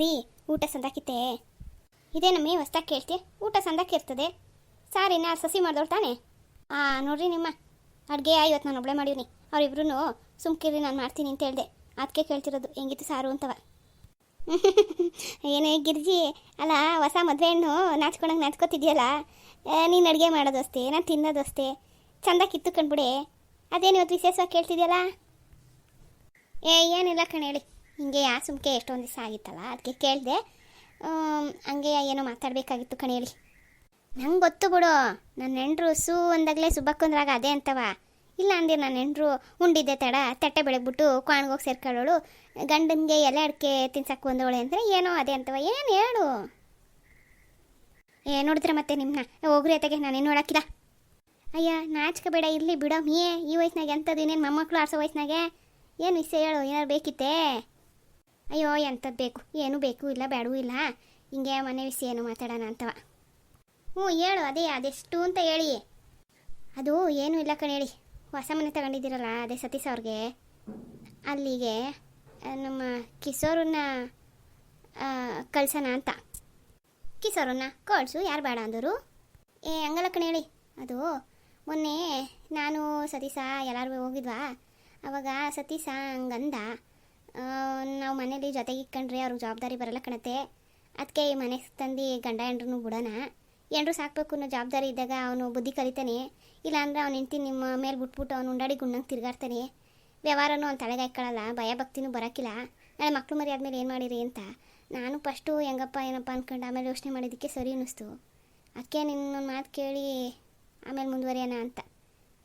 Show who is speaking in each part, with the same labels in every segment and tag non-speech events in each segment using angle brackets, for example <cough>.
Speaker 1: ರೀ, ಊಟ ಸಂದಾಕಿತ್ತೆ ಇದೇನಮ್ಮಿ ಹೊಸ್ದಾಗಿ ಕೇಳ್ತಿ? ಊಟ ಸಂದಾಕ ಇರ್ತದೆ. ಸಾರಿ ನಾ ಸಸಿ ಮಾಡ್ದವ್ರು ತಾನೆ? ಹಾಂ ನೋಡ್ರಿ ನಿಮ್ಮ ಅಡುಗೆ ಇವತ್ತು ನಾನು ಒಬ್ಬಳೆ ಮಾಡೀನಿ ಅವರಿಬ್ರು ಸುಮ್ಕಿರಿ ನಾನು ಮಾಡ್ತೀನಿ ಅಂತ ಹೇಳಿದೆ. ಅದಕ್ಕೆ ಕೇಳ್ತಿರೋದು, ಹೆಂಗಿತ್ತು ಸಾರು ಅಂತವ. ಏನೇ ಗಿರ್ಜಿ, ಅಲ್ಲ, ಹೊಸ ಮದುವೆ ಹಣ್ಣು ನಾಚ್ಕೊಂಡಂಗೆ ನಾಚ್ಕೋತಿದ್ಯಲ್ಲ? ನೀನು ಅಡುಗೆ ಮಾಡೋದು ಅಷ್ಟೇ ನಾನು ತಿನ್ನೋದು ಅಷ್ಟೇ ಚಂದ ಕಿತ್ತು ಕಂಡ್ಬಿಡಿ ಅದೇನು ಇವತ್ತು ವಿಶೇಷವಾಗಿ ಕೇಳ್ತಿದ್ಯಲ್ಲ? ಏ, ಏನಿಲ್ಲ ಕಣ, ಹೇಳಿ. ಹಿಂಗೆ ಯಾ ಸುಮ್ಕೆ ಎಷ್ಟೊಂದು ದಿವಸ ಆಗಿತ್ತಲ್ಲ ಅದಕ್ಕೆ ಕೇಳಿದೆ ಹಂಗೆ ಏನೋ ಮಾತಾಡಬೇಕಾಗಿತ್ತು ಕಣೇಳಿ ಹೇಳಿ ನಂಗೆ ಗೊತ್ತು ಬಿಡು ನನ್ನ ಹೆಂಡ್ರು ಸೂ ಅಂದಾಗಲೇ ಸುಬ್ಬಕ್ಕೊಂದ್ರಾಗ ಅದೇ ಅಂತವ. ಇಲ್ಲ ಅಂದೆ ನನ್ನ ಹೆಂಡ್ರು ಉಂಡಿದ್ದೆ ತಡ, ತಟ್ಟೆ ಬೆಳಗ್ಬಿಟ್ಟು ಕ್ವಾಣ್ಗೋಗಿ ಸೇರ್ಕೊಳ್ಳೋಳು, ಗಂಡನಿಗೆ ಎಲೆ ಅಡಿಕೆ ತಿನ್ಸಕ್ಕೆ ಬಂದವಳೆ ಅಂದರೆ ಏನೋ ಅದೇ ಅಂತವ, ಏನು ಹೇಳು? ಏ ನೋಡಿದ್ರೆ ಮತ್ತೆ ನಿಮ್ಮನ್ನ ಹೋಗ್ರಿ ಅತ್ತಗೆ ನಾನೇನು ನೋಡಕ್ಕಿಲ್ಲ ಅಯ್ಯ, ನಾಚಿಕೆ ಬೇಡ, ಇರಲಿ ಬಿಡೋ, ಮೀ, ಈ ವಯಸ್ಸಿನಾಗೆ ಎಂಥದ್ದು ಇನ್ನೇನು ಮೊಮ್ಮಕ್ಕಳು ಆಡ್ಸೋ ವಯಸ್ಸಿನಾಗೆ? ಏನು ವಿಷಯ ಹೇಳು, ಏನಾರು ಬೇಕಿತ್ತೇ? ಅಯ್ಯೋ ಎಂಥದ್ದು ಬೇಕು? ಏನೂ ಬೇಕು ಇಲ್ಲ, ಬೇಡವೂ ಇಲ್ಲ. ಹಿಂಗೆ ಮನೆ ವಿಷಯ ಏನು ಮಾತಾಡೋಣ ಅಂತವ. ಹ್ಞೂ, ಹೇಳು, ಅದೇ, ಅದೆಷ್ಟು ಅಂತ ಹೇಳಿ. ಅದು ಏನೂ ಇಲ್ಲ ಕಣ ಹೇಳಿ. ಹೊಸ ಮನೆ ತಗೊಂಡಿದ್ದೀರಲ್ಲ, ಅದೇ ಸತೀಶ್ ಅವ್ರಿಗೆ. ಅಲ್ಲಿಗೆ ನಮ್ಮ ಕಿಶೋರನ್ನ ಕಳ್ಸೋಣ ಅಂತ. ಕಿಶೋರನ್ನ, ಕಳ್ಸು, ಯಾರು ಬೇಡ ಅಂದರು. ಏ, ಹಂಗಲ್ಲ ಕಣ ಹೇಳಿ. ಅದು, ಮೊನ್ನೆ ನಾನು ಸತೀಶ ಎಲ್ಲರೂ ಹೋಗಿದ್ವಾ? ಅವಾಗ ಸತೀಶ ಹಂಗಂದ ನಾವು ಮನೇಲಿ ಜೊತೆಗೆ ಇಟ್ಕೊಂಡ್ರೆ ಅವ್ರಿಗೆ ಜವಾಬ್ದಾರಿ ಬರಲ್ಲ ಕಣತೆ ಅದಕ್ಕೆ ಈ ಮನೆ ತಂದು ಗಂಡ ಹೆಂಡ್ರೂ ಬಿಡೋಣ ಹೆಂಡ್ರು ಸಾಕಬೇಕು ಅನ್ನೋ ಜವಾಬ್ದಾರಿ ಇದ್ದಾಗ ಅವನು ಬುದ್ಧಿ ಕಲಿತಾನೆ. ಇಲ್ಲಾಂದ್ರೆ ಅವ್ನು ಹೆಂಡ್ತಿ ನಿಮ್ಮ ಮೇಲೆ ಬಿಟ್ಬಿಟ್ಟು ಅವ್ನು ಉಂಡಾಡಿ ಗುಂಡಂಗೆ ತಿರುಗಾಡ್ತಾನೆ. ವ್ಯವಹಾರನೂ ಅವ್ನು ತಲೆಗೆ ಹಾಕ್ಕೊಳ್ಳಲ್ಲ ಭಯ ಭಕ್ತಿನೂ ಬರೋಕ್ಕಿಲ್ಲ ನಾಳೆ ಮಕ್ಳು ಮರಿ ಆದಮೇಲೆ ಏನು ಮಾಡಿರಿ ಅಂತ. ನಾನು ಫಸ್ಟು ಹೆಂಗಪ್ಪ, ಏನಪ್ಪ ಅಂದ್ಕೊಂಡು ಆಮೇಲೆ ಯೋಚನೆ ಮಾಡಿದ್ದಕ್ಕೆ ಸರಿ ಅನ್ನಿಸ್ತು. ಅಕ್ಕೆ ನಿನ್ನ ಮಾತು ಕೇಳಿ ಆಮೇಲೆ ಮುಂದುವರಿಯೋಣ ಅಂತ.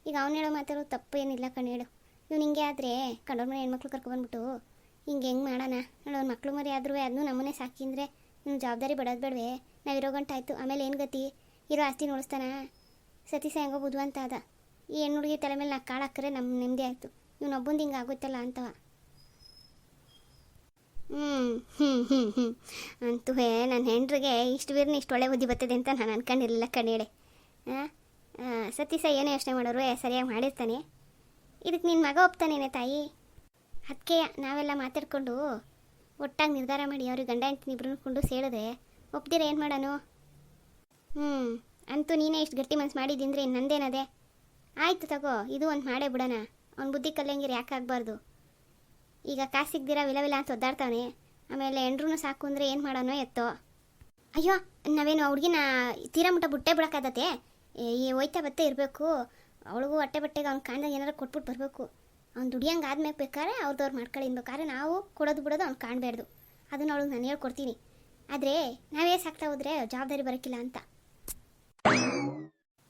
Speaker 1: ಈಗ ಅವ್ನು ಹೇಳೋ ಮಾತಾಡೋ ತಪ್ಪು ಏನಿಲ್ಲ ಕಣ್ಣು ಹೇಳು. ಇವ್ನು ಹಿಂಗೆ ಆದರೆ ಕಂಡೋರ್ ಮನೆ ಹೆಣ್ಮಕ್ಳು ಕರ್ಕೊಬಂದ್ಬಿಟ್ಟು ಹಿಂಗೆ ಹೆಂಗೆ ಮಾಡೋಣ? ನೋಡು, ಅವ್ನ ಮಕ್ಳು ಮರಿ ಆದ್ರೂ ಅದನ್ನೂ ನಮ್ಮನೆ ಸಾಕಿಂದ್ರೆ ನಿಮ್ಮ ಜವಾಬ್ದಾರಿ ಬಡೋದು ಬೇಡವೆ? ನಾವು ಇರೋ ಗಂಟೆ ಆಯಿತು ಆಮೇಲೆ ಏನು ಗತಿ? ಇರೋ ಆಸ್ತಿ ನೋಡಿಸ್ತಾನ? ಸತೀಶ ಹೆಂಗೋ ಬುದ್ಧಿವಂತ ಅದ. ಈ ಹೆಣ್ಣು ಹುಡುಗಿ ತಲೆ ಮೇಲೆ ನಾ ಕಾಳು ಹಾಕ್ರೆ ನಮ್ಮ ನೆಮ್ಮದಿ ಆಯಿತು. ಇವನೊಬ್ಬಂದು ಹಿಂಗೆ ಆಗುತ್ತಲ್ಲ ಅಂತವ. ಹ್ಞೂ ಹ್ಞೂ ಹ್ಞೂ ಹ್ಞೂ ಅಂತೂ ಹೇ ನನ್ನ ಹೆಂಡ್ರಿಗೆ ಇಷ್ಟು ಬೀರ್ನ ಇಷ್ಟು ಒಳ್ಳೆ ಬುದ್ಧಿ ಬರ್ತದೆ ಅಂತ ನಾನು ಅನ್ಕೊಂಡಿರಲಿಲ್ಲ ಕಣೇಳೆ ಹಾಂ ಸತೀಶ ಏನೇ ಯೋಚನೆ ಮಾಡೋರು? ಸರಿಯಾಗಿ ಮಾಡಿರ್ತಾನೆ. ಇದಕ್ಕೆ ನಿನ್ನ ಮಗ ಒಪ್ತಾನೇನೆ ತಾಯಿ? ಅದಕ್ಕೆ ನಾವೆಲ್ಲ ಮಾತಾಡ್ಕೊಂಡು ಒಟ್ಟಾಗಿ ನಿರ್ಧಾರ ಮಾಡಿ ಅವ್ರಿಗೆ ಗಂಡ ಹೆಂಡ್ತಿನ ಇಬ್ಬರನ್ಕೊಂಡು ಸೇಳಿದೆ ಒಪ್ದಿರ ಏನು ಮಾಡೋನು? ಹ್ಞೂ ಅಂತೂ ನೀನೇ ಇಷ್ಟು ಗಟ್ಟಿ ಮನ್ಸು ಮಾಡಿದ್ದೀನಿ ಇನ್ನು ನಂದೇನದೆ? ಆಯ್ತು ತಗೋ, ಇದು ಒಂದು ಮಾಡೇ ಬಿಡೋಣ. ಅವ್ನು ಬುದ್ಧಿ ಕಲ್ಯಂಗಿರಿ, ಯಾಕೆ ಆಗಬಾರ್ದು? ಈಗ ಕಾಸು ಸಿಗ್ದಿರ ವಿಲ ವಿಲ ಅಂತ ಒದ್ದಾಡ್ತಾನೆ ಆಮೇಲೆ ಎಂಡ್ರೂ ಸಾಕು ಅಂದರೆ ಏನು ಮಾಡೋನೋ ಎತ್ತೋ? ಅಯ್ಯೋ, ನಾವೇನು ಹುಡುಗಿನ ತೀರಾ ಮುಟ್ಟ ಬುಟ್ಟೆ ಬಿಡೋಕ್ಕಾಗತ್ತೆ? ಈ ಹೋಯ್ತಾ ಬತ್ತೆ ಇರಬೇಕು. ಅವಳಿಗೂ ಹೊಟ್ಟೆ ಬಟ್ಟೆಗೆ ಅವ್ನು ಕಾಣ್ದಾಗ ಏನಾರು ಕೊಟ್ಬಿಟ್ಟು ಬರಬೇಕು. ಅವ್ನು ದುಡಿಯಂಗೆ ಆದ್ಮೇಲೆ ಬೇಕಾದ್ರೆ ಅವ್ರದವ್ರು ಮಾಡ್ಕೊಳ್ಳಿ ಬೇಕಾದ್ರೆ ನಾವು ಕೊಡೋದು ಬಿಡೋದು ಅವ್ನು ಕಾಣಬಾರ್ದು ಅದನ್ನ ಅವಳಿಗೆ ನಾನು ಹೇಳ್ಕೊಡ್ತೀನಿ. ಆದರೆ ನಾವೇ ಸಾಕ್ತಾ ಹೋದ್ರೆ ಜವಾಬ್ದಾರಿ ಬರೋಕ್ಕಿಲ್ಲ ಅಂತ.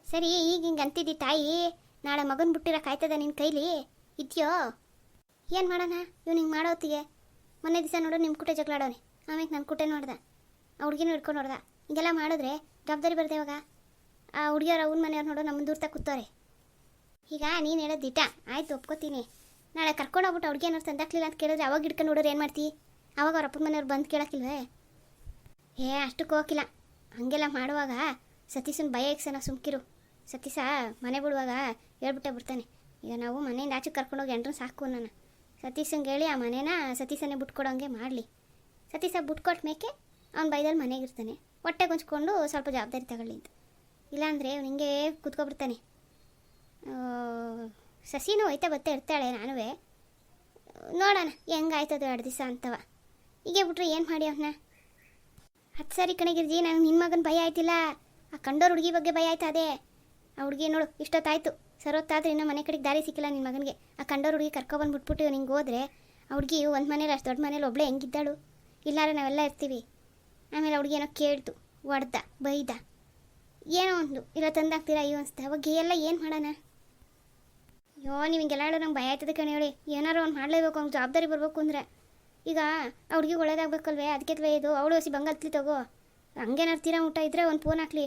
Speaker 1: ಸರಿ, ಈಗ ಹಿಂಗೆ ಅಂತಿದ್ದಿ ತಾಯಿ, ನಾಳೆ ಮಗನ ಬಿಟ್ಟಿರೋ ಕಾಯ್ತದ ನಿನ್ನ ಕೈಲಿ? ಇದೆಯೋ? ಏನು ಮಾಡೋಣ? ಇವ್ನು ಹಿಂಗೆ ಮಾಡೋತ್ತಿಗೆ ಮೊನ್ನೆ ದಿವಸ ನೋಡೋ ನಿಮ್ಮ ಕುಟೆ ಜಗಳಾಡೋನೆ ಆಮೇಲೆ ನನ್ನ ಕುಟೆ ನೋಡ್ದೆ ಆ ಹುಡುಗಿನೂ ಹಿಡ್ಕೊಂಡು ನೋಡ್ದೆ ಹಿಂಗೆಲ್ಲ ಮಾಡಿದ್ರೆ ಜವಾಬ್ದಾರಿ ಬರುತ್ತೆ ಇವಾಗ? ಆ ಹುಡುಗಿಯವ್ರ ಅವ್ನ ಮನೆಯವ್ರು ನೋಡೋ ನಮ್ಮ ದೂರ ಕೂತವ್ರೆ. ಈಗ ನೀನು ಹೇಳೋದು ದಿಟ ಆಯ್ತು, ಒಪ್ಕೋತೀನಿ. ನಾಳೆ ಕರ್ಕೊಂಡು ಹೋಗ್ಬಿಟ್ಟು ಅವ್ರಿಗೆ ಏನಾರು ತಂದಾಕ್ಲಿಲ್ಲ ಅಂತ ಕೇಳಿದ್ರೆ ಅವಾಗ ಹಿಡ್ಕೊಂಡು ನೋಡೋರು ಏನು ಮಾಡ್ತಿ? ಅವಾಗ ಅವ್ರ ಅಪ್ಪನ ಮನೆಯವ್ರು ಬಂದು ಕೇಳೋಕ್ಕಿಲ್ವೇ? ಏ, ಅಷ್ಟಕ್ಕೆ ಹೋಗಿಲ್ಲ ಹಾಗೆಲ್ಲ ಮಾಡುವಾಗ ಸತೀಶನ ಭಯ ನಾವು ಸುಮ್ಕಿರು. ಸತೀಶ ಮನೆ ಬಿಡುವಾಗ ಹೇಳ್ಬಿಟ್ಟೆ ಬಿಡ್ತಾನೆ. ಈಗ ನಾವು ಮನೆಯಿಂದ ಆಚೆ ಕರ್ಕೊಂಡೋಗಿ ಎಂಟ್ರು ಸಾಕು ನಾನು ಸತೀಶಂಗೆ ಹೇಳಿ ಆ ಮನೇನ ಸತೀಶನೇ ಬಿಟ್ಕೊಡೋಂಗೆ ಮಾಡಲಿ. ಸತೀಶ ಬಿಟ್ಕೊಟ್ಟ ಮೇಕೆ ಅವ್ನು ಬೈದಲ್ಲಿ ಮನೆಗಿರ್ತಾನೆ ಹೊಟ್ಟೆ ಗುಂಚ್ಕೊಂಡು ಸ್ವಲ್ಪ ಜವಾಬ್ದಾರಿ ತಗೊಳ್ಳಿ ಅಂತ. ಇಲ್ಲಾಂದರೆ ಅವ್ನು ಹಿಂಗೆ ಕೂತ್ಕೊಬಿಡ್ತಾನೆ. ಸಸಿನೂ ಹೋಯ್ತಾ ಬತ್ತೆ ಇರ್ತಾಳೆ ನಾನುವೇ. ನೋಡೋಣ ಹೆಂಗಾಯ್ತದ ಎರಡು ದಿವಸ ಅಂತವ. ಹೀಗೆ ಬಿಟ್ರೆ ಏನು ಮಾಡಿ ಅವನ್ನ ಹತ್ತು ಸಾರಿ ಕಣಗಿರ್ಜಿ ನನಗೆ ನಿನ್ನ ಮಗನ ಭಯ ಆಯ್ತಿಲ್ಲ. ಆ ಕಂಡೋರು ಹುಡುಗಿ ಬಗ್ಗೆ ಭಯ ಆಯ್ತು ಅದೇ? ಆ ಹುಡುಗಿ ನೋಡು, ಇಷ್ಟೊತ್ತಾಯ್ತು. ಸರೋತ್ತಾದ್ರೆ ಇನ್ನೂ ಮನೆ ಕಡೆಗೆ ದಾರಿ ಸಿಕ್ಕಿಲ್ಲ ನಿನ್ನ ಮಗನಿಗೆ. ಆ ಕಂಡೋರು ಹುಡುಗಿ ಕರ್ಕೊಬಂದ್ಬಿಟ್ಬಿಟ್ಟು ನಿಂಗೆ ಹೋದ್ರೆ, ಆ ಹುಡುಗಿ ಒಂದು ಮನೇಲಿ ಅಷ್ಟು ದೊಡ್ಡ ಮನೇಲಿ ಒಬ್ಳೆ ಹೆಂಗಿದ್ದಾಳು? ಇಲ್ಲಾರೆ ನಾವೆಲ್ಲ ಇರ್ತೀವಿ. ಆಮೇಲೆ ಹುಡುಗಿ ಏನೋ ಕೇಳ್ತು ಒಡ್ದ, ಬೈದ. ಏನೋ ಒಂದು ಇಲ್ಲ ತಂದಾಗ್ತೀರಾ ಅಯ್ಯೋ ಅನಿಸ್ತಾ ಅವಾಗ ಎಲ್ಲ ಏನು ಮಾಡೋಣ? ಅಯ್ಯೋ ನೀವು ಹಿಂಗೆಲ್ಲ ಹೇಳೋ ನಂಗೆ ಭಯ ಆಯ್ತದ ಕಣ ಹೇಳಿ ಏನಾರು ಒಂದು ಮಾಡಲೇಬೇಕು ಅವ್ನಿಗೆ ಜವಾಬ್ದಾರಿ ಬರಬೇಕು ಅಂದರೆ. ಈಗ ಆ ಹುಡುಗಿಗೆ ಒಳ್ಳೇದಾಗಬೇಕಲ್ವೇ? ಅದಕ್ಕೆ ಇದು? ಅವಳು ಹಸಿ ಬಂಗಾತ್ಲಿ ತಗೋ. ಹಂಗೇನಾರು ತೀರಾ ಊಟ ಇದ್ರೆ ಒಂದು ಫೋನ್ ಹಾಕ್ಲಿ.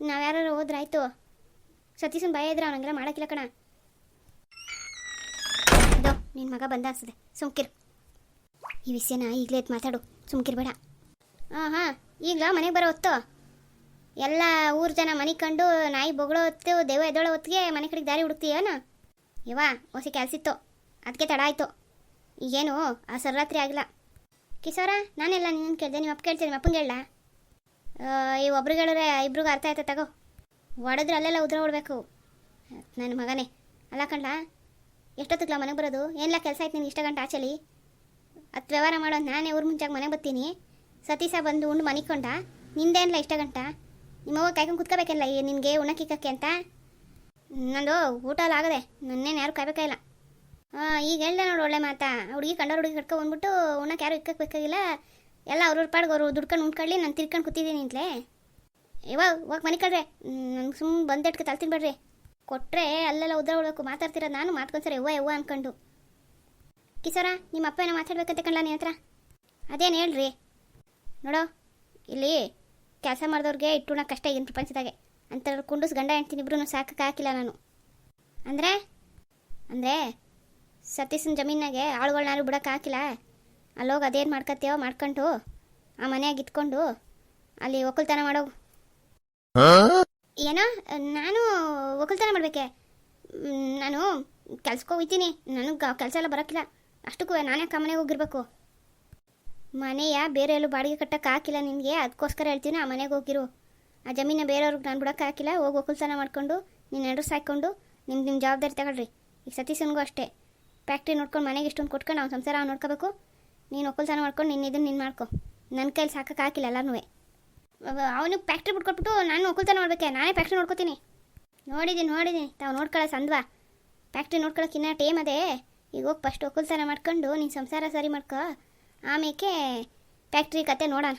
Speaker 1: ನಾವು ಯಾರು ಹೋದ್ರೆ ಆಯಿತು. ಸತೀಶನ್ ಭಯ ಇದ್ರೆ ಅವ್ನಂಗೆಲ್ಲ ಮಾಡೋಕ್ಕಿಲ್ಲ ಕಣ. ಇದು ನಿನ್ನ ಮಗ ಬಂದ ಅನ್ಸದೆ ಸುಮ್ಕಿರು. ಈ ವಿಷಯನ ಈಗಲೇ ಎದ್ದು ಮಾತಾಡು. ಸುಮ್ಕಿರ್ಬೇಡ ಹಾಂ ಹಾಂ. ಈಗಲ ಮನೆಗೆ ಬರೋ ಹೊತ್ತು. ಎಲ್ಲ ಊರು ಜನ ಮನೆ ಕಂಡು ನಾಯಿ ಬೊಗಳೋ ಹೊತ್ತು ದೇವ ಎದೊಳೋ ಹೊತ್ತಿಗೆ ಮನೆ ಕಡೆಗೆ ದಾರಿ ಹುಡುಕ್ತೀಯನ? ಯವ್ವ, ಹೊಸ ಕೆಲಸಿತ್ತು. ಅದಕ್ಕೆ ತಡ ಆಯಿತು. ಈಗೇನು, ಆ ಸರ್ರಾತ್ರಿ ಆಗಿಲ್ಲ. ಕಿಶೋರ, ನಾನೆಲ್ಲ ನಿನ್ನ ಕೇಳಿದೆ, ನಿಮ್ಮ ಅಪ್ಪ ಕೇಳ್ತೀನಿ ನಿಮ್ಮ ಅಪ್ಪಂಗೆ ಹೇಳ ಈ ಒಬ್ರಿಗೆ ಹೇಳಿದ್ರೆ ಇಬ್ರಿಗೂ ಅರ್ಥ ಆಯ್ತಾ ತಗೋ. ಒಡೆದ್ರೆ ಅಲ್ಲೆಲ್ಲ ಉದ್ರ ಓಡಬೇಕು. ನನ್ನ ಮಗನೇ, ಅಲ್ಲ ಕಂಡ ಎಷ್ಟೊತ್ತಿಗ್ಲ ಮನೆಗೆ ಬರೋದು? ಏನಿಲ್ಲ ಕೆಲಸ ಆಯ್ತು ನಿನಗೆ ಇಷ್ಟ ಗಂಟೆ ಆಚಲಿ? ಅದು ವ್ಯವಹಾರ ಮಾಡೋದು ನಾನೇ ಊರು ಮುಂಚೆ ಮನೆಗೆ ಬರ್ತೀನಿ ಸತೀಸ ಬಂದು ಉಂಡು ಮನಿಕೊಂಡ ನಿಂದೇನಿಲ್ಲ ಇಷ್ಟ ಗಂಟ? ನಿಮ್ಮವ್ವ ಕಾಯ್ಕೊಂಡು ಕುತ್ಕೋಬೇಕಲ್ಲ ನಿನಗೆ ಉಣಕ್ಕಿಕ್ಕಕ್ಕೆ ಅಂತ? ನಂದು ಊಟ ಎಲ್ಲ ಆಗದೆ, ನನ್ನೇನು ಯಾರು ಕಾಯ್ಬೇಕಾಗಿಲ್ಲ ಹಾಂ ಈಗ ಹೇಳ್ದೆ ನೋಡು ಒಳ್ಳೆ ಮಾತಾ. ಹುಡುಗಿ ಕಂಡೋರು ಹುಡುಗಿ ಕಟ್ಕೊ ಬಂದ್ಬಿಟ್ಟು ಉಣ್ಣಕ್ಕೆ ಯಾರು ಇಕ್ಕಕ್ಕೆ ಬೇಕಾಗಿಲ್ಲ. ಎಲ್ಲ ಅವ್ರವ್ರ ಪಾಡ್ಗೆ ಅವರು ದುಡ್ಕೊಂಡು ಉಣ್ಕೊಳ್ಳಿ, ನಾನು ತಿರ್ಕೊಂಡು ಕೂತಿದ್ದೀನಿ ಅಂತಲೇ ಇವಾಗ ಹೋಗಿ ಮನೆ ಕಳ್ರೆ ನಂಗೆ ಸುಮ್ಮನೆ ಬಂದೆಟ್ಕೆ ತಲ್ತೀನಿ ಬಿಡ್ರಿ. ಕೊಟ್ಟರೆ ಅಲ್ಲೆಲ್ಲ ಉದ್ರ ಉಡಬೇಕು ಮಾತಾಡ್ತಿರೋದು ನಾನು, ಮಾತ್ಕೊಂಡ್ಸರಿ ಯವ್ವ ಯವ್ವ ಅನ್ಕೊಂಡು. ಕಿಸೋರ ನಿಮ್ಮ ಅಪ್ಪ ಏನೋ ಮಾತಾಡ್ಬೇಕಂತ ಕಂಡ ನಿನ್ನ ಹತ್ರ? ಅದೇನು ಹೇಳ್ರಿ? ನೋಡೋ, ಇಲ್ಲಿ ಕೆಲಸ ಮಾಡಿದವ್ರಿಗೆ ಇಟ್ಟುಣ ಕಷ್ಟ ಏನು ಪ್ರಪಂಚದಾಗೆ. ಅಂತ ಕುಂಡಸ್ ಗಂಡ ಹೆಂಡ್ತೀನಿ ಸಾಕಕ್ಕೆ ಹಾಕಿಲ್ಲ ನಾನು. ಅಂದರೆ? ಅಂದರೆ ಸತೀಶನ ಜಮೀನಾಗೆ ಆಳುಗಳ್ನಾರು ಬಿಡಕ್ಕೆ ಹಾಕಿಲ್ಲ? ಅಲ್ಲೋಗಿ ಅದೇನು ಮಾಡ್ಕೊತೀವೋ ಮಾಡ್ಕೊಂಡು ಆ ಮನೆಯಾಗ ಇಟ್ಕೊಂಡು ಅಲ್ಲಿ ಒಕ್ಕಲ್ತನ ಮಾಡೋ ಏನೋ? ನಾನು ಒಕ್ಕಲ್ತನ ಮಾಡಬೇಕೆ? ನಾನು ಕೆಲ್ಸಕ್ಕೆ ಹೋಗ್ತೀನಿ ನನಗೆ ಕೆಲಸ ಎಲ್ಲ ಬರೋಕ್ಕಿಲ್ಲ ಅಷ್ಟಕ್ಕೂ ನಾನೇ ಮನೆಗೆ ಹೋಗಿರ್ಬೇಕು? ಮನೆಯ ಬೇರೆ ಎಲ್ಲೂ ಬಾಡಿಗೆ ಕಟ್ಟಕ್ಕೆ ಹಾಕಿಲ್ಲ ನಿನಗೆ. ಅದಕ್ಕೋಸ್ಕರ ಹೇಳ್ತೀನಿ ಆ ಮನೆಗೆ ಹೋಗಿರು. ಆ ಜಮೀನ ಬೇರೆಯವ್ರಿಗೆ ನಾನು ಬಿಡಕ್ಕೆ ಹಾಕಿಲ್ಲ, ಹೋಗಿ ಒಕ್ಕಲ್ತನ ಮಾಡ್ಕೊಂಡು ನೀನು ಎರಡು ಹಾಕ್ಕೊಂಡು ನಿಮ್ಮ ನಿಮ್ಮ ಜವಾಬ್ದಾರಿ ತಗೊಳ್ರಿ. ಈಗ ಸತೀಶನ್ಗೂ ಅಷ್ಟೇ. ಫ್ಯಾಕ್ಟ್ರಿ ನೋಡ್ಕೊಂಡು ಮನೆಗೆ ಇಷ್ಟೊಂದು ಕೊಟ್ಕೊಂಡು ಅವ್ನು ಸಂಸಾರ ಅವ್ನು ನೋಡ್ಕೋಬೇಕು. ನೀನು ಒಕ್ಕಲ್ತನ ಮಾಡ್ಕೊಂಡು ನಿನ್ನ ಇದನ್ನು ನೀನು ಮಾಡ್ಕೊ. ನನ್ನ ಕೈಲಿ ಸಾಕಕ್ಕೆ ಹಾಕಿಲ್ಲ ಎಲ್ಲನೂ ಅವನಿಗೆ ಫ್ಯಾಕ್ಟ್ರಿ ಬಿಟ್ಕೊಟ್ಬಿಟ್ಟು ನಾನು ಒಕ್ಕಲ್ತನ ಮಾಡ್ಬೇಕೆ? ನಾನೇ ಫ್ಯಾಕ್ಟ್ರಿ ನೋಡ್ಕೋತೀನಿ. ನೋಡಿದ್ದೀನಿ ನೋಡಿದ್ದೀನಿ ತಾವು ನೋಡ್ಕೊಳ್ಳೋ ಸಂದ್ವಾ. ಫ್ಯಾಕ್ಟ್ರಿ ನೋಡ್ಕೊಳ್ಳೋಕೆ ಇನ್ನೂ ಟೈಮ್ ಅದೇ. ಈಗ ಹೋಗಿ ಫಸ್ಟ್ ಒಕ್ಕಲ್ತನ ಮಾಡ್ಕೊಂಡು ನೀನು ಸಂಸಾರ ಸರಿ ಮಾಡ್ಕೋ. ಆಮೇಲೆ ಫ್ಯಾಕ್ಟ್ರಿ ಕತೆ ನೋಡೋಣ.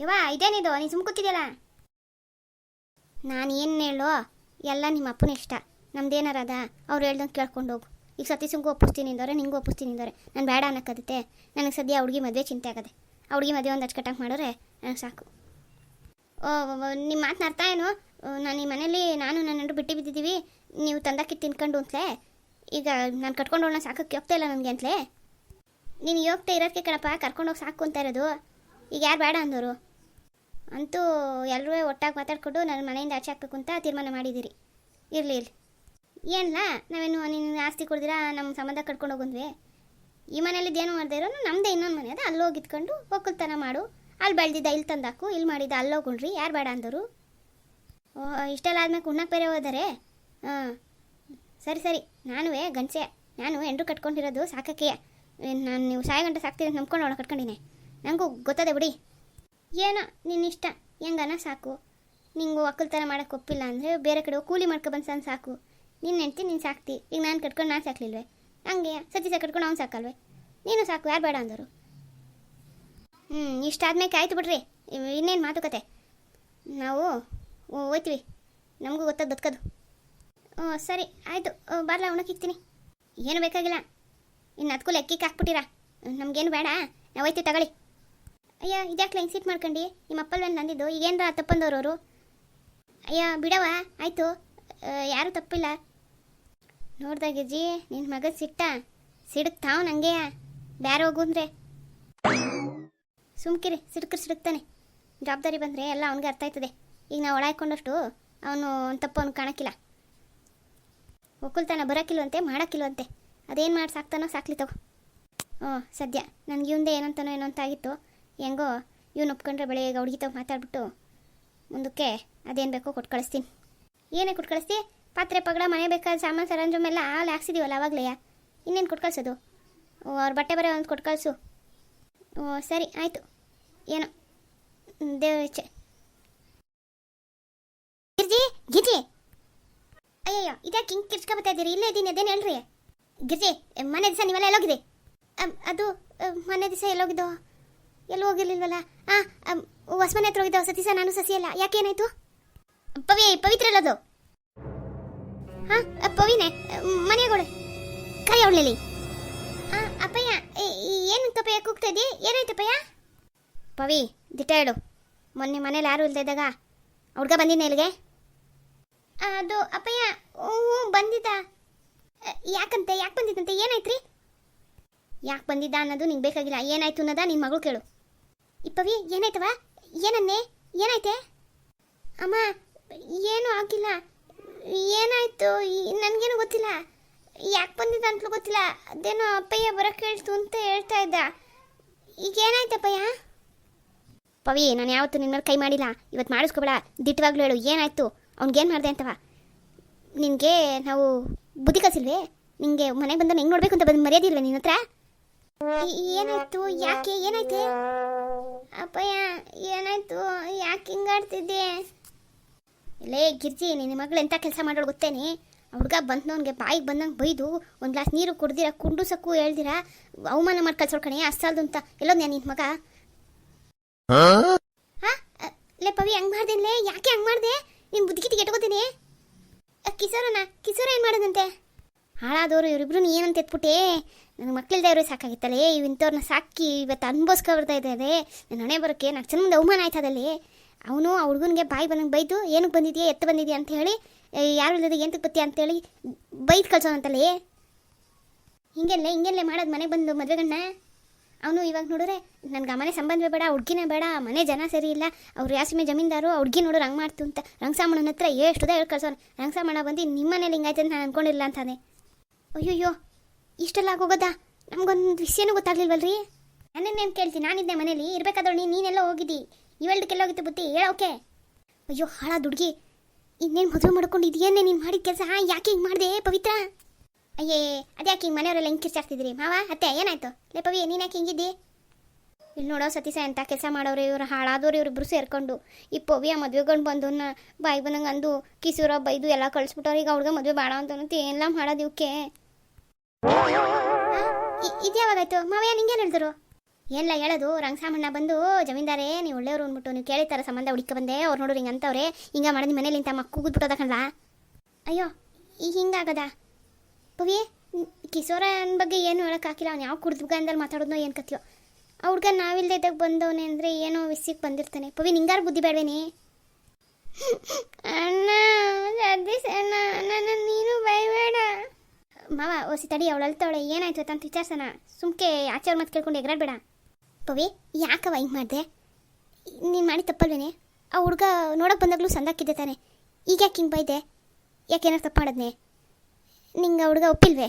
Speaker 1: ಯವ್ವ, ಇದೇನಿದು? ನೀನು ಸುಮ್ಮ ಕೂತಿದ್ಯಲ್ಲ? ನಾನು ಏನು ಹೇಳೋ, ಎಲ್ಲ ನಿಮ್ಮ ಅಪ್ಪನ ಇಷ್ಟ. ನಮ್ದೇನಾರದ ಅವ್ರು ಹೇಳ್ದಂಗೆ ಕೇಳ್ಕೊಂಡು ಹೋಗು. ಈಗ ಸತೀಶಂಗೂ ಒಪ್ಪಿಸ್ತೀನಿ ಅಂದವ್ರೆ, ನಿಂಗೂ ಒಪ್ಪಿಸ್ತೀನಿ ಇದ್ದಾರೆ ನಾನು ಬೇಡ ಅನ್ನಕ್ಕದತ್ತೆ ನನಗೆ ಸದ್ಯ ಹುಡುಗಿ ಮದುವೆ ಚಿಂತೆ ಆಗದೆ. ಆ ಹುಡುಗಿ ಮದುವೆ ಒಂದು ಅಚ್ಚುಕಟ್ಟಾಗಿ ಮಾಡೋರೆ ನನಗೆ ಸಾಕು. ಓ ನಿಮ್ಮ ಮಾತನ್ನ ಅರ್ಥ ಏನು? ನಾನು ಈ ಮನೇಲಿ ನಾನು ನನ್ನ ಬಿಟ್ಟು ಬಿದ್ದಿದ್ದೀವಿ. ನೀವು ತಂದಕ್ಕೆ ತಿನ್ಕೊಂಡು ಅಂತಲೇ? ಈಗ ನಾನು ಕಟ್ಕೊಂಡು ಹೋಗೋಣ ಸಾಕಕ್ಕೆ ಹೋಗ್ತಾ ಇಲ್ಲ ನನಗೆ ಅಂತಲೇ? ನೀನು ಹೋಗ್ತಾ ಇರೋದಕ್ಕೆ ಕಣಪ್ಪ ಕರ್ಕೊಂಡೋಗಿ ಸಾಕು ಅಂತ ಇರೋದು. ಈಗ ಯಾರು ಬೇಡ ಅಂದವರು ಅಂತೂ ಎಲ್ಲರೂ ಒಟ್ಟಾಗಿ ಮಾತಾಡ್ಕೊಂಡು ನನ್ನ ಮನೆಯಿಂದ ಆಚೆ ಹಾಕಬೇಕು ಅಂತ ತೀರ್ಮಾನ ಮಾಡಿದ್ದೀರಿ. ಇರಲಿ ಇರಲಿ. ಏನಿಲ್ಲ ನಾವೇನು ನಿನ್ನ ಆಸ್ತಿ ಕೊಡ್ದಿರಾ, ನಮ್ಮ ಸಂಬಂಧ ಕಟ್ಕೊಂಡು ಹೋಗಂದ್ವಿ? ಈ ಮನೇಲಿ ಏನು ಮಾಡದೇ ಇರೋನು ನಮ್ಮದೇ ಇನ್ನೊಂದು ಮನೆ ಅದ ಅಲ್ಲಿ ಹೋಗಿದ್ಕೊಂಡು ಒಕ್ಕಲ್ತನ ಮಾಡು. ಅಲ್ಲಿ ಬೆಳೆದಿದ್ದ ಇಲ್ಲಿ ತಂದಾಕು, ಇಲ್ಲಿ ಮಾಡಿದ್ದ ಅಲ್ಲಿ ಹೋಗ್ರಿ ಯಾರು ಬೇಡ ಅಂದರು. ಓ, ಇಷ್ಟೆಲ್ಲ ಆದ್ಮೇಲೆ ಉಣ್ಣಕ್ಕೆ ಬೇರೆ ಹೋದರೆ? ಹಾಂ. ಸರಿ ಸರಿ, ನಾನುವೇ ಗಂಚೆ ನಾನು ಎಂಡ್ರು ಕಟ್ಕೊಂಡಿರೋದು ಸಾಕಕ್ಕೆ. ನಾನು ನೀವು ಸಾಯ ಗಂಟೆ ಸಾಕ್ತೀನಿ ನಂಬ್ಕೊಂಡು ಅವಳು ಕಟ್ಕೊಂಡಿನಿ. ನನಗೂ ಗೊತ್ತದೆ ಬಿಡಿ. ಏನೋ ನಿನ್ನ ಇಷ್ಟ. ಹೆಂಗನ ಸಾಕು. ನಿಂಗೆ ಒಕ್ಕಲ್ತನ ಮಾಡೋಕ್ಕೆ ಒಪ್ಪಿಲ್ಲ ಅಂದರೆ ಬೇರೆ ಕಡೆ ಕೂಲಿ ಮಾಡ್ಕೊಬಂದು ಸಣ್ಣ ಸಾಕು. ನಿನ್ನ ಹೆಂಡ್ತಿ, ನೀನು ಸಾಕ್ತಿ. ಈಗ ನಾನು ಕಟ್ಕೊಂಡು ನಾನು ಸಾಕ್ಲಿಲ್ವೇ? ಹಂಗೆ ಸತೀಶ ಕಟ್ಕೊಂಡು ಅವ್ನು ಸಾಕಲ್ವೇ? ನೀನು ಸಾಕು, ಯಾರು ಬೇಡ ಅಂದರು? ಹ್ಞೂ ಇಷ್ಟ ಆದ್ಮೇಲೆ ಆಯ್ತು ಬಿಡ್ರಿ. ಇನ್ನೇನು ಮಾತುಕತೆ? ನಾವು ಹೋಯ್ತೀವಿ. ನಮಗೂ ಗೊತ್ತದ ಬದುಕೋದು. ಓ, ಸರಿ, ಆಯಿತು. ಬಾರ್ಲ ಉಣಕ್ಕೆ ಇಕ್ತೀನಿ ಏನು ಬೇಕಾಗಿಲ್ಲ. ಇನ್ನು ಅದಕ್ಕೂ ಲೆಕ್ಕಿಗೆ ಹಾಕ್ಬಿಟ್ಟಿರಾ. ನಮಗೇನು ಬೇಡ. ನಾವು ಹೋಯ್ತಿ ತಗೊಳ್ಳಿ. ಅಯ್ಯ, ಇದ್ಯಾಕೆ ಲೈನ್ ಸೀಟ್ ಮಾಡ್ಕೊಂಡು? ನಿಮ್ಮ ಅಪ್ಪಲ್ವೇನು ನಂದಿದ್ದು. ಈಗೇನ್ರ ತಪ್ಪಂದವ್ರು ಅವರು ಅಯ್ಯ ಬಿಡವ ಆಯಿತು. ಯಾರೂ ತಪ್ಪಿಲ್ಲ. ನೋಡ್ದಾಗಿಜ್ಜಿ ನಿನ್ನ ಮಗ ಸಿಟ್ಟ. ನನಗೆ ಬೇರೆ ಹೋಗು ಅಂದ್ರೆ ಸುಮ್ಕಿರಿ, ಸಿಡ್ಕರ್ ಸಿಡುಕ್ತಾನೆ ಜವಾಬ್ದಾರಿ ಬಂದರೆ ಎಲ್ಲ ಅವನಿಗೆ ಅರ್ಥ ಆಯ್ತದೆ. ಈಗ ನಾವು ಒಳಾಯ್ಕೊಂಡಷ್ಟು ಅವನು ತಪ್ಪು ಅವ್ನು ಕಾಣಕ್ಕಿಲ್ಲ ಒಕ್ಕಲ್ತನ ಬರೋಕ್ಕಿಲ್ವಂತೆ ಮಾಡೋಕ್ಕಿಲ್ವಂತೆ ಅದೇನು ಮಾಡಿ ಸಾಕ್ತಾನೋ ಸಾಕ್ಲಿ ತಗೋ. ಹ್ಞೂ ಸದ್ಯ. ನನಗೆ ಇವಂದೇ ಏನಂತಾನೋ ಏನೋ ಅಂತ ಆಗಿತ್ತು ಹೆಂಗೋ ಇವ್ನು ಒಪ್ಕೊಂಡ್ರೆ ಬೆಳಿಗ್ಗೆ ಹುಡುಗಿ ತಗೋ ಮಾತಾಡ್ಬಿಟ್ಟು ಮುಂದಕ್ಕೆ ಅದೇನು ಬೇಕೋ ಕೊಟ್ಟು ಕಳಿಸ್ತೀನಿ. ಏನೇ ಕೊಟ್ಟು ಕಳಿಸ್ತಿ? ಪಾತ್ರೆ, ಪಗಡ, ಮನೆ ಬೇಕಾದ ಸಾಮಾನು ಸರಂಜಮೆಲ್ಲ ಅಲ್ಲಿ ಹಾಕ್ಸಿದೀವಲ್ಲ ಆವಾಗಲೇ ಇನ್ನೇನು ಕೊಟ್ಟು ಕಳಿಸೋದು? ಓ, ಅವ್ರ ಬಟ್ಟೆ ಬರೋ ಒಂದು ಕೊಟ್ಟು ಕಳಿಸು. ಓ, ಸರಿ, ಆಯಿತು. ಏನೋ ದೇವ್ರ ಇಚ್ಛೆ. ಗಿರ್ಜಿ ಗಿರ್ಜಿ! ಅಯ್ಯಯ್ಯೋ, ಇದ್ಯಾಕೆ ಹಿಂಗೆ ಕಿರ್ಚ್ಕೊಬತ್ತಾ ಇದ್ದೀರಿ? ಇಲ್ಲೇ ಇದ್ದೀನಿ, ಅದೇನು ಹೇಳ್ರಿ? ಗಿರ್ಜಿ, ಮನೆ ದಿವಸ ನೀವೆಲ್ಲ ಎಲ್ಲೋಗಿದೆ ಅದು ಮನೆ ದಿವಸ ಎಲ್ಲೋಗಿದ್ದೋ? ಎಲ್ಲೂ ಹೋಗಿರ್ಲಿಲ್ವಲ್ಲ? ಆ ಹೊಸ ಮನೆ ಹತ್ರ ಸತಿ ಸತೀಸ ನಾನು ಸಸಿ ಅಲ್ಲ ಯಾಕೇನಾಯ್ತು ಪವಿ, ಪವಿತ್ರ ಅಲ್ಲದು ಹಾ ಪವಿನೇ ಮನೆಗೋಳೆ ಕೈ ಅವಳಲ್ಲಿ. ಅಪ್ಪಯ್ಯ, ಏ- ಈ- ಏನು ತಪ್ಪಯ್ಯ ಕೂಗ್ತಾ ಇದ್ದಿ? ಏನಾಯ್ತಪ್ಪಯ್ಯ ಪವಿ, ದಿಟ್ಟ ಹೇಳು. ಮೊನ್ನೆ ಮನೇಲಿ ಯಾರು ಇಲ್ದೇ ಇದ್ದಾಗ ಹುಡ್ಗ ಬಂದಿದ್ದೆ ಇಲ್ಲಿಗೆ? ಅದು ಅಪ್ಪಯ್ಯ, ಹ್ಞೂ ಬಂದಿದ್ದ. ಯಾಕಂತ ಯಾಕಂತೆ, ಯಾಕೆ ಬಂದಿದ್ದಂತೆ ಏನಾಯ್ತ್ರಿ? ಯಾಕೆ ಬಂದಿದ್ದ ಅನ್ನೋದು ನಿಂಗೆ ಬೇಕಾಗಿಲ್ಲ. ಏನಾಯ್ತು ಅನ್ನೋದ ನಿನ್ನ ಮಗಳು ಕೇಳು. ಇಪ್ಪವಿ ಏನಾಯ್ತವ ಏನನ್ನೇ? ಏನಾಯ್ತೆ? ಅಮ್ಮ, ಏನೂ ಆಗಿಲ್ಲ. ಏನಾಯ್ತು? ನನಗೇನು ಗೊತ್ತಿಲ್ಲ. ಯಾಕೆ ಬಂದಿದ್ದ ಅಂತಲೂ ಗೊತ್ತಿಲ್ಲ. ಅದೇನೋ ಅಪ್ಪಯ್ಯ ಬರೋಕ್ಕೆ ಹೇಳ್ತು ಅಂತ ಹೇಳ್ತಾ ಇದ್ದ. ಈಗ ಏನಾಯ್ತಪ್ಪಯ್ಯ ಪವಿ, ನಾನು ಯಾವತ್ತು ನಿನ್ನ ಮೇಲೆ ಕೈ ಮಾಡಿಲ್ಲ. ಇವತ್ತು ಮಾಡಿಸ್ಕೊಬೇಡ. ದಿಟ್ಟವಾಗ್ಲೂ ಹೇಳು, ಏನಾಯ್ತು? ಅವ್ನಿಗೇನು ಮಾಡಿದೆ ಅಂತವ ನಿನಗೆ ನಾವು ಬುದ್ಧಿ ಕಸಿಲ್ವೇ ನಿಂಗೆ ಮನೆಗೆ ಬಂದ ಹೆಂಗೆ ನೋಡ್ಬೇಕು ಅಂತ ಬಂದು ಮರ್ಯಾದಿಲ್ವೇ ನಿನ್ನ ಹತ್ರ? ಏನಾಯ್ತು? ಯಾಕೆ? ಏನಾಯ್ತೆ? ಅಪ್ಪಯ್ಯ ಏನಾಯ್ತು? ಯಾಕೆ ಹಿಂಗಾಡ್ತಿದ್ದೆ ಲೇ ಗಿರ್ಜಿ ನಿನ್ನ ಮಗಳು ಎಂಥ ಕೆಲಸ ಮಾಡೋಳು ಗೊತ್ತೇನೆ? ಹುಡುಗ ಬಂದವನಿಗೆ ಬಾಯಿಗೆ ಬಂದಂಗೆ ಬೈದು ಒಂದು ಗ್ಲಾಸ್ ನೀರು ಕುಡ್ದಿರ, ಕುಂಡು ಸಕ್ಕು ಹೇಳ್ದಿರ, ಅವಮಾನ ಮಾಡಿ ಕಳ್ಸೋಳ್ಕಣೆ ಅಂತ. ಅಂತ ನಾನು ನಿನ್ನ ಮಗ? ಹಾ? ಲೇ, ಪವಿ, ಹಂಗ್ ಲೇ, ಯಾಕೆ ಹಂಗೆ ಮಾಡ್ದೆ? ನಿನ್ನ ಬುದ್ಧಿಗೆ ಕೆಟ್ಕೋತೀನಿ ಕಿಸೋರನ ಕಿಸೋರ ಏನು ಮಾಡೋದಂತೆ? ಹಾಳಾದವರು ಇವರಿಬ್ರು ಏನಂತ ಎತ್ಬಿಟ್ಟೆ. ನನ್ನ ಮಕ್ಳಿಲ್ದ ಇರೋ ಸಾಕಾಗಿತ್ತಲ್ಲೇ ಇವ್ ಇಂಥವ್ರನ್ನ ಸಾಕಿ ಇವತ್ತು ಅನ್ಭವಿಸ್ಕೊ ಬರ್ತಾ ಇದ್ದಾರೆ ನನ್ನ ಹಣೆ ಬರೋಕ್ಕೆ ನಾಲ್ಕು ಜನ ಮುಂದೆ ಅವಮಾನ ಆಯ್ತದಲ್ಲಿ ಅವನು ಆ ಹುಡುಗನಿಗೆ ಬಾಯಿ ಬಂದಂಗೆ ಬೈದು ಏನಕ್ಕೆ ಬಂದಿದ್ಯಾ? ಎತ್ತು ಬಂದಿದೆಯಾ? ಅಂತ ಹೇಳಿ ಯಾರು ಇಲ್ಲದೆ ಎಂತಕ್ಕೆ ಬತ್ತೀಯ? ಅಂತೇಳಿ ಬೈದು ಕಳ್ಸೋನಂತಲ್ಲೇ ಹಿಂಗೆಲ್ಲೇ ಹಿಂಗೆಲ್ಲೇ ಮಾಡೋದು ಮನೆಗೆ ಬಂದು ಮದುವೆಗಣ್ಣ ಅವನು ಇವಾಗ ನೋಡಿದ್ರೆ, ನನ್ಗೆ ಆ ಮನೆ ಸಂಬಂಧವೇ ಬೇಡ ಹುಡ್ಗಿನೇ ಬೇಡ ಮನೆ ಜನ ಸರಿ ಇಲ್ಲ, ಅವ್ರು ಯಾಸಿಮೆ ಜಮೀನ್ದಾರು, ಆ ಹುಡ್ಗಿ ನೋಡೋರು ರಂಗ್ ಮಾಡ್ತು ಅಂತ. ರಂಗಸಾಮಣ್ಣನ ಹತ್ರ ಎಷ್ಟುದ ಹೇಳಿ ಕಳ್ಸೋನು. ರಂಗಸಾಮಣ್ಣ ಬಂದು ನಿಮ್ಮ ಮನೇಲಿ ಹಿಂಗಾಯ್ತು ಅಂತ ನಾನು ಅನ್ಕೊಂಡಿಲ್ಲ ಅಂತಾನೆ. ಅಯ್ಯೋಯ್ಯೋ, ಇಷ್ಟೆಲ್ಲ ಆಗೋಗೋದಾ? ನಮ್ಗೊಂದು ವಿಷಯನೂ ಗೊತ್ತಾಗ್ಲಿಲ್ವಲ್ರಿ? ನಾನೇನೇನು ಕೇಳ್ತೀನಿ ನಾನಿದ್ದೆ ಮನೇಲಿ ಇರ್ಬೇಕಾದ್ರೆ ನೀನು, ನೀನೆಲ್ಲ ಹೋಗಿದ್ದಿ. ಇವೆಲ್ದಕ್ಕೆಲ್ಲ ಹೋಗಿತ್ತು ಬುತ್ತಿ, ಹೇಳೋಕೆ? ಅಯ್ಯೋ ಹಾಳ ದುಡ್ಗಿ ಇನ್ನೇನು ಮದುವೆ ಮಾಡ್ಕೊಂಡು ನೀನು ಮಾಡಿದ ಕೆಲಸ? ಯಾಕೆ ಹಿಂಗೆ ಮಾಡಿದೆ, ಪವಿತ್ರ? ಅಯ್ಯೇ, ಅದ್ಯಾಕೆ ಹಿಂಗೆ ಮನೆಯವರೆಲ್ಲ ಹಿಂಗೆ ಕಿರ್ಚಾಡ್ತಿದ್ರಿ ಮಾವ, ಅತ್ತೆ, ಏನಾಯ್ತು? ಲೇ, ಪವಿ, ನೀನು ಯಾಕೆ ಹಿಂಗಿದ್ದಿ? ಇಲ್ಲಿ ನೋಡೋ ಸತೀಸ ಎಂಥ ಕೆಲಸ ಮಾಡೋರು ಇವರು, ಹಾಳಾದವ್ರು ಇವ್ರಿಬ್ರು ಸೇರ್ಕೊಂಡು. ಈ ಪವಿಯ ಮದ್ವೆಗೊಂಡು ಬಂದವನ್ನ ಬಾಯಿ ಬಂದಂಗೆ ಅಂದು ಕಿಸೂರ ಬೈದು ಎಲ್ಲ ಕಳಿಸ್ಬಿಟ್ಟವ್ರು. ಈಗ ಅವ್ರಿಗೆ ಮದುವೆ ಬೇಡ ಅಂತ ಎಲ್ಲ ಮಾಡೋದು ಇವಕ್ಕೆ ಇದು ಯಾವಾಗಾಯ್ತು ಮಾವಯ್ಯ, ನಿಂಗೇನು ಹೇಳಿದ್ರು ಎಲ್ಲ ಹೇಳೋದು, ರಂಗಸಾಮಣ್ಣ ಬಂದು, ಜಮೀನ್ದಾರೇ, ನೀವು ಒಳ್ಳೆಯವರು ಅಂದ್ಬಿಟ್ಟು ನೀವು ಕೇಳಿತಾರ ಸಂಬಂಧ ಹುಡುಕ ಬಂದೆ, ಅವ್ರು ನೋಡೋರು ಹಿಂಗೆ ಅಂತವ್ರೆ, ಹಿಂಗೆ ಮಾಡಿದ ಮನೇಲಿ ಇಂಥ ಮಕ್ಕ ಕೂಗ್ಬಿಟ್ಟೋದ ಕಣ್ಲ ಅಯ್ಯೋ ಈಗ ಹಿಂಗಾಗದ? ಪವಿ ಕಿಶೋರನ ಬಗ್ಗೆ ಏನು ಹೇಳೋಕ್ಕಾಗಿಲ್ಲ ಅವ್ನು ಯಾವ ಕುಡ್ದು ಅಂದಲ್ಲಿ ಮಾತಾಡೋದ್ನೋ ಏನು ಕತ್ತಿಯೋ ಆ ಹುಡ್ಗ ನಾವಿಲ್ದೆ ಇದ್ದಾಗ ಬಂದವನೇ ಅಂದರೆ ಏನೋ ವಿಸಿಗೆ ಬಂದಿರ್ತಾನೆ. ಪವಿ, ನಿಂಗಾರು ಬುದ್ಧಿ ಬೇಡವೇನಿ? <laughs> ಅಣ್ಣ ಅಣ್ಣ ನನ್ನ ನೀನು ಬೈಬೇಡ. ಮಾವ ಓಸಿ ತಡಿ ಅವಳು ಅಳ್ತಾವಳೆ, ಏನಾಯ್ತು ಅಂತ ವಿಚಾರಿಸೋಣ. ಸುಮ್ಕೆ ಆಚಾರ ಮಾತು ಕೇಳ್ಕೊಂಡು ಎಗರಾಡ್ಬೇಡ. ಪವಿ ಯಾಕವ ಹಿಂಗೆ ಮಾಡಿದೆ? ನೀನು ಮಾಡಿ ತಪ್ಪಲ್ವೇನೆ? ಆ ಹುಡುಗ ನೋಡೋಕೆ ಬಂದಾಗಲೂ ಸಂದಾಕಿದ್ದೆ ತಾನೆ. ಈಗ ಯಾಕೆ ಹಿಂಗೆ ಬೈದೆ? ಯಾಕೆ ಏನಾರು ತಪ್ಪು ಮಾಡಿದ್ನೆ? ನಿಂಗೆ ಹುಡುಗ ಒಪ್ಪಿಲ್ವೇ?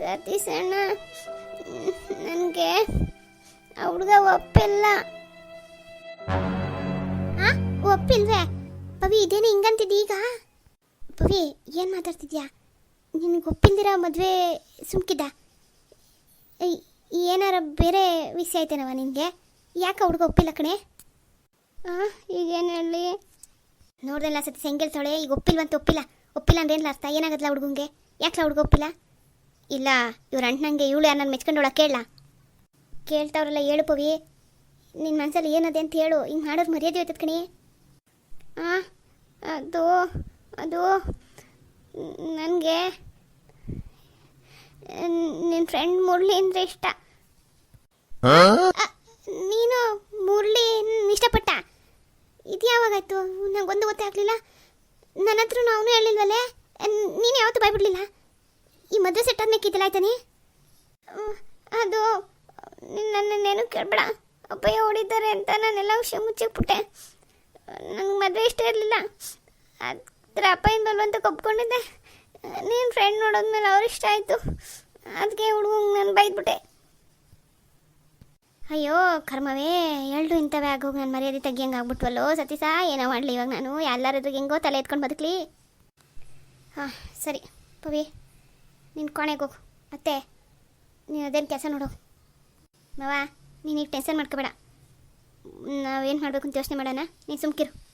Speaker 1: ಸತೀಶ್ ಅಣ್ಣ ನನಗೆ ಆ ಹುಡುಗ ಒಪ್ಪಿಲ್ಲ. ಹಾಂ ಒಪ್ಪಿಲ್ವೇ? ಪವಿ, ಇದೇನು ಹಿಂಗಂತಿದ್ದೀಗ ಈಗ? ಪವಿ ಏನು ಮಾತಾಡ್ತಿದ್ಯಾ? ನಿನಗೆ ಒಪ್ಪಿಂದಿರ ಮದುವೆ ಸುಮ್ಕಿದ್ದ. ಏನಾರ ಬೇರೆ ವಿಷಯ ಆಯ್ತೇನವ ನಿನಗೆ? ಯಾಕೆ ಹುಡುಗ ಒಪ್ಪಿಲ್ಲ ಕಣೆ? ಹಾಂ ಈಗೇನು ಹೇಳಿ? ನೋಡ್ದಲ್ಲ ಸತಿ ತೊಳೆ ಈಗ ಒಪ್ಪಿಲ್ವಂತ ಒಪ್ಪಿಲ್ಲ. ಒಪ್ಪಿಲ್ಲ ಅಂದ್ರೆ ಏನಿಲ್ಲ ಅರ್ಥ ಏನಾಗತ್ತಲ್ಲ ಹುಡುಗಂಗೆ? ಯಾಕಲ್ಲ ಹುಡುಗ ಒಪ್ಪಿಲ್ಲ? ಇಲ್ಲ ಇವ್ರ ಅಣ್ಣಂಗೆ ಇವಳು ಯಾರನ್ನ ಮೆಚ್ಕೊಂಡೋಳ ಕೇಳಲ್ಲ ಕೇಳ್ತಾವ್ರಲ್ಲ ಹೇಳು ಪವಿ. ನಿನ್ನ ಮನಸ್ಸಲ್ಲಿ ಏನದೆ ಅಂತ ಹೇಳು. ಹಿಂಗೆ ಮಾಡೋದು ಮರ್ಯಾದೆ ಹೋಯ್ತದ ಕಣಿ. ಹಾಂ ಅದು ಅದು ನನಗೆ ನಿನ್ನ ಫ್ರೆಂಡ್ ಮುರಳಿ ಅಂದರೆ ಇಷ್ಟ ನೀನು ಮುರಳಿ ಇಷ್ಟಪಟ್ಟ? ಇದು ಯಾವಾಗಾಯ್ತು? ನಂಗೊಂದು ಗೊತ್ತೇ ಆಗಲಿಲ್ಲ. ನನ್ನ ಹತ್ರ ಅವನು ಹೇಳಿಲ್ವಲ್ಲೇ? ನೀನು ಯಾವತ್ತೂ ಬಾಯ್ಬಿಡ್ಲಿಲ್ಲ ಈ ಮದುವೆ ಸೆಟ್ ಆದ್ಮೇಲೆ ಕಿತ್ತಲ ಆಯ್ತಾನೆ ಅದು ನನ್ನೇನು ಕೇಳಬೇಡ. ಅಪ್ಪಯ್ಯ ಹೊಡಿದ್ದಾರೆ ಅಂತ ನಾನೆಲ್ಲ ವಿಷಯ ಮುಚ್ಚಿಕ್ಬಿಟ್ಟೆ ನಂಗೆ ಮದುವೆ ಇಷ್ಟ ಇರಲಿಲ್ಲ. ಅದ್ರ ಅಪ್ಪಯ್ಯನ ಬಲ್ವಂತ ಕೊಪ್ಕೊಂಡಿದ್ದೆ. ನೀನು ಫ್ರೆಂಡ್ ನೋಡೋದ್ಮೇಲೆ ಅವ್ರು ಇಷ್ಟ ಆಯಿತು. ಅದಕ್ಕೆ ಹುಡುಗಂಗೆ ನಾನು ಬೈದ್ಬಿಟ್ಟೆ. ಅಯ್ಯೋ, ಕರ್ಮವೇ ಎಲ್ಡು ಇಂಥವೇ ಆಗೋಗಿ ನಾನು ಮರ್ಯಾದೆ ತೆಗಿಯಂಗೆ ಆಗ್ಬಿಟ್ವಲ್ಲೋ ಸತೀಸ ಏನೋ ಮಾಡಲಿ ಇವಾಗ ನಾನು. ಎಲ್ಲರದ್ರಿಗೆ ಹೆಂಗೋ ತಲೆ ಎತ್ಕೊಂಡು ಬದುಕಲಿ. ಹಾಂ, ಸರಿ, ಪವಿ ನಿನ್ನ ಕೋಣೆಗೆ ಹೋಗು. ಮತ್ತೆ, ನೀನು ಅದೇನು ಕೆಲಸ ನೋಡು. ಮಾವ, ನೀನು ಈಗ ಟೆನ್ಷನ್ ಮಾಡ್ಕೋಬೇಡ. ನಾವೇನು ಮಾಡಬೇಕು ಅಂತ ಯೋಚನೆ ಮಾಡೋಣ? ನೀನು ಸುಮ್ಕಿರು.